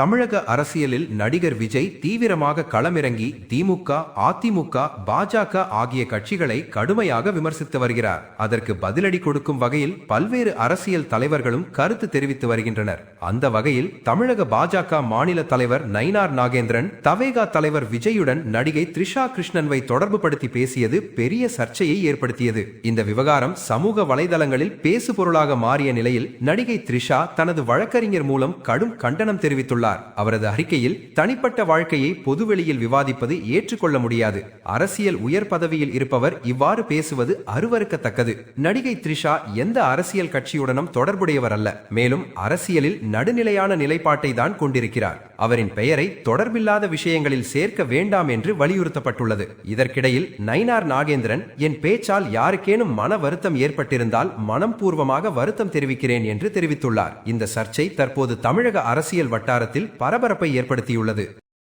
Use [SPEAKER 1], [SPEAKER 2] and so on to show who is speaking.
[SPEAKER 1] தமிழக அரசியலில் நடிகர் விஜய் தீவிரமாக களமிறங்கி திமுக அதிமுக பாஜக ஆகிய கட்சிகளை கடுமையாக விமர்சித்து வருகிறார். அதற்கு பதிலடி கொடுக்கும் வகையில் பல்வேறு அரசியல் தலைவர்களும் கருத்து தெரிவித்து வருகின்றனர். அந்த வகையில் தமிழக பாஜக மாநில தலைவர் நயினார் நாகேந்திரன் தவேகா தலைவர் விஜயுடன் நடிகை த்ரிஷா கிருஷ்ணன்வை தொடர்பு படுத்தி பேசியது பெரிய சர்ச்சையை ஏற்படுத்தியது. இந்த விவகாரம் சமூக வலைதளங்களில் பேசு பொருளாக மாறிய நிலையில் நடிகை த்ரிஷா தனது வழக்கறிஞர் மூலம் கடும் கண்டனம் தெரிவித்துள்ளார். அவரது அறிக்கையில் தனிப்பட்ட வாழ்க்கையை பொதுவெளியில் விவாதிப்பது ஏற்றுக்கொள்ள முடியாது. அரசியல் உயர் பதவியில் இருப்பவர் இவ்வாறு பேசுவது அருவருக்கத்தக்கது. நடிகை த்ரிஷா எந்த அரசியல் கட்சியுடனும் தொடர்புடையவர் அல்ல. மேலும் அரசியலில் நடுநிலையான நிலைப்பாட்டை தான் கொண்டிருக்கிறார். அவரின் பெயரை தொடர்பில்லாத விஷயங்களில் சேர்க்க வேண்டாம் என்று வலியுறுத்தப்பட்டுள்ளது. இதற்கிடையில் நயினார் நாகேந்திரன் என் பேச்சால் யாருக்கேனும் மன வருத்தம் ஏற்பட்டிருந்தால் மனம் பூர்வமாக வருத்தம் தெரிவிக்கிறேன் என்று தெரிவித்துள்ளார். இந்த சர்ச்சை தற்போது தமிழக அரசியல் வட்டாரத்தில் பரபரப்பை ஏற்படுத்தியுள்ளது.